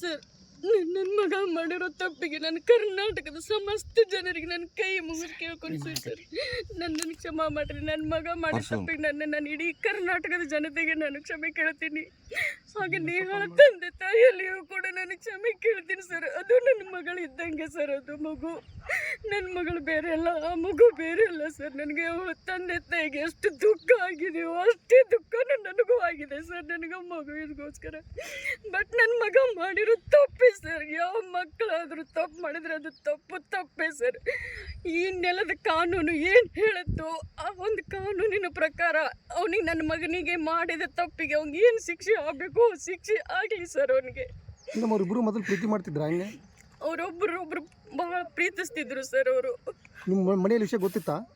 Sir ನನ್ನ ಮಗ ಮಾಡಿರೋ ತಪ್ಪಿಗೆ ನಾನು ಕರ್ನಾಟಕದ ಸಮಸ್ತ ಜನರಿಗೆ ನನ್ನ ಕೈ ಮುಗಿದು ಕೇಳ್ಕೊಂಡು ಸರ್ ನನ್ನನ್ನು ಕ್ಷಮಾ ಮಾಡ್ರಿ. ನನ್ನ ಮಗ ಮಾಡಿದ ತಪ್ಪಿಗೆ ನನ್ನ ನಾನು ಇಡೀ ಕರ್ನಾಟಕದ ಜನತೆಗೆ ನಾನು ಕ್ಷಮೆ ಕೇಳ್ತೀನಿ. ಹಾಗೆ ನೀವು ತಂದೆ ನಾನು ಕ್ಷಮೆ ಕೇಳ್ತೀನಿ ಸರ್ ಅದು ನನ್ನ ಮಗಳು ಇದ್ದಂಗೆ ಸರ್ ಅದು ಮಗು. ನನ್ನ ಮಗಳು ಬೇರೆ ಅಲ್ಲ. ಆ ಮಗು ಬೇರೆ ಅಲ್ಲ ಸರ್ ನನಗೆ ತಂದೆ ತಾಯಿಗೆ ಎಷ್ಟು ದುಃಖ ಆಗಿದೆಯೋ ಅಷ್ಟೇ ದುಃಖ ನನಗೂ ಆಗಿದೆ ಸರ್ ನನಗೆ ಮಗುವಿಗೋಸ್ಕರ ಬಟ್ ನನ್ನ ಮಗ ಮಾಡಿರೋ ತಪ್ಪೇ ಸರ್ ಯಾವ ಮಕ್ಕಳಾದರೂ ತಪ್ಪು ಮಾಡಿದ್ರೆ ಅದು ತಪ್ಪು ತಪ್ಪೇ ಸರ್ ಈ ನೆಲದ ಕಾನೂನು ಏನು ಹೇಳುತ್ತೋ ಆ ಒಂದು ಕಾನೂನಿನ ಪ್ರಕಾರ ಅವನಿಗೆ ನನ್ನ ಮಗನಿಗೆ ಮಾಡಿದ ತಪ್ಪಿಗೆ ಅವ್ನಿಗೆ ಏನು ಶಿಕ್ಷೆ ಆಗಬೇಕು ಶಿಕ್ಷೆ ಆಗಲಿ ಸರ್ ಅವನಿಗೆ. ನಮ್ಮ ಅವ್ರಿಬ್ರು ಮೊದಲು ಪ್ರೀತಿ ಮಾಡ್ತಿದ್ರ ಹಂಗೆ? ಅವರೊಬ್ಬರು ಒಬ್ಬರು ಬಹಳ ಪ್ರೀತಿಸ್ತಿದ್ರು ಸರ್ ಅವರು. ನಿಮ್ಮ ಮನೆಯಲ್ಲಿ ವಿಷಯ ಗೊತ್ತಿತ್ತಾ?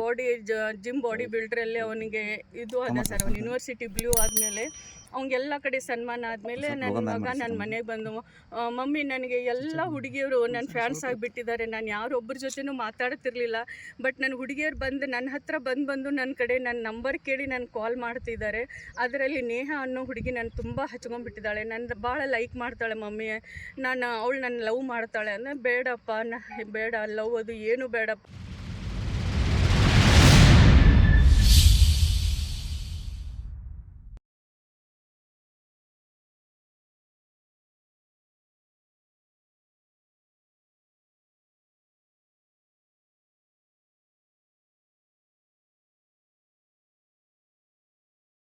ಬಾಡಿ ಜಿಮ್ ಬಾಡಿ ಬಿಲ್ಡ್ರಲ್ಲಿ ಅವನಿಗೆ ಇದು ಅದ ಸರ್ ಅವ್ನು ಯೂನಿವರ್ಸಿಟಿ ಬ್ಲೂ ಆದಮೇಲೆ. ಅವ್ನಿಗೆಲ್ಲ ಕಡೆ ಸನ್ಮಾನ ಆದಮೇಲೆ ನನ್ನ ಮಗ ನನ್ನ ಮನೆಗೆ ಬಂದು ಮಮ್ಮಿ ನನಗೆ ಎಲ್ಲ ಹುಡುಗಿಯರು ನನ್ನ ಫ್ಯಾನ್ಸ್ ಆಗಿಬಿಟ್ಟಿದ್ದಾರೆ. ನಾನು ಯಾರೊಬ್ಬರ ಜೊತೆನೂ ಮಾತಾಡ್ತಿರ್ಲಿಲ್ಲ. ಬಟ್ ನನ್ನ ಹುಡುಗಿಯರು ಬಂದು ನನ್ನ ಹತ್ರ ಬಂದು ಬಂದು ನನ್ನ ಕಡೆ ನನ್ನ ನಂಬರ್ ಕೇಳಿ ನಾನು ಕಾಲ್ ಮಾಡ್ತಿದ್ದಾರೆ. ಅದರಲ್ಲಿ ನೇಹ ಅನ್ನೋ ಹುಡುಗಿ ನಾನು ತುಂಬ ಹಚ್ಕೊಂಡ್ಬಿಟ್ಟಿದ್ದಾಳೆ. ನನ್ನ ಭಾಳ ಲೈಕ್ ಮಾಡ್ತಾಳೆ ಮಮ್ಮಿ ನಾನು ಅವಳು ನನ್ನ ಲವ್ ಮಾಡ್ತಾಳೆ ಅಂದರೆ ಬೇಡಪ್ಪ ನ ಬೇಡ ಲವ್ ಅದು ಏನು ಬೇಡಪ್ಪ.